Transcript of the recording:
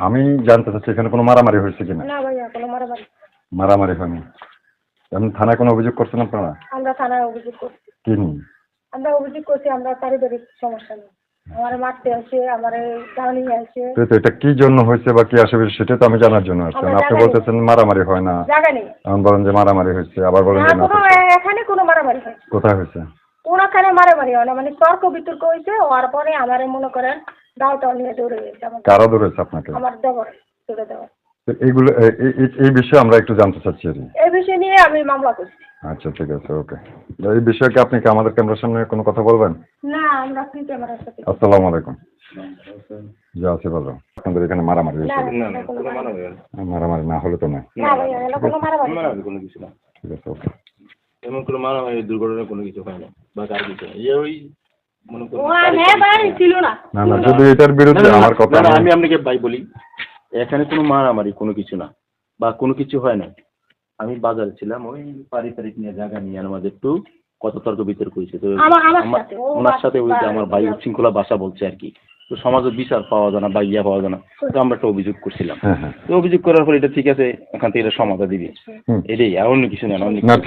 আমি জানতে চাচ্ছি এখানে কোনো মারামারি হয়েছে কিনা? না ভাইয়া কোনো মারামারি। মারামারি হয়নি। এমনি থানায় কোনো অভিযোগ করছেন আপনারা? আমরা থানায় অভিযোগ করছি। কি নিয়ে? আমরা অভিযোগ করছি আমরা পারিবারিক সমস্যা নেই আমার মারতে আসে আমার গাড়ি আসে। তো এটা কি জন্য হয়েছে বা কি আসবে সেটা তো আমি জানার জন্য আমরা আপনি বলতেছেন মারামারি হয় না। জায়গা নেই। এমন বলেন যে মারামারি হয়েছে আবার বলেন না যে না এখানে কোনো মারামারি হয় কোথায় হয়েছে? ওনাখানে মারামারি হয় না মানে তর্ক বিতর্ক হয়েছে হওয়ার পরে আমার মনে করেন দাও টাও নিয়ে দৌড়ে গেছে কারা ধরেছে আপনাকে? আমার দেবর দৌড়ে তো এইগুলো এই বিষয়ে আমরা একটু জানতে চাচ্ছি আর এই বিষয় নিয়ে আমি মামলা করছি। আচ্ছা ঠিক আছে ওকে। এই বিষয়ে কি আপনি কি আমাদের ক্যামেরার সামনে কোনো কথা বলবেন? না আমরা ক্যামেরার সাথে আসসালামু আলাইকুম। যা আছে বলো। আপনাদের এখানে মারামারি না হয়েছে মারামারি না হলে তো না ভাইয়া কোনো মারামারি কোনো কিছু না। ঠিক আছে ওকে। এমন কোনো মারামারি দুর্ঘটনা কোনো কিছু হয় না বা কার কিছু না। এই ওই মনে করুন ছিল না। না না যদি এটার বিরুদ্ধে আমার কথা আমি- আপনাকে ভাই বলি এখানে কোনো মারামারি কোনো কিছু না বা কোনো কিছু হয় না। আমি বাজারে ছিলাম ওই পারিবারিক নিয়ে জায়গা নিয়ে আমাদের একটু কত তর্ক বিতর্ক হয়েছে। তো আমার- আমার আমার- সাথে, ও ওনার সাথে ওই যে আমার ভাই উচ্ছৃঙ্খলা ভাষা বলছে আর কি। তো সমাজে বিচার পাওয়া যায় না বা ইয়া পাওয়া যায় না। তো আমরা একটা অভিযোগ করছিলাম। হ্যাঁ হ্যাঁ। তো অভিযোগ করার পর এটা ঠিক আছে এখান থেকে এটা সমাধা দিবে। এটাই আর অন্য কিছু না অন্য ঠিক আছে।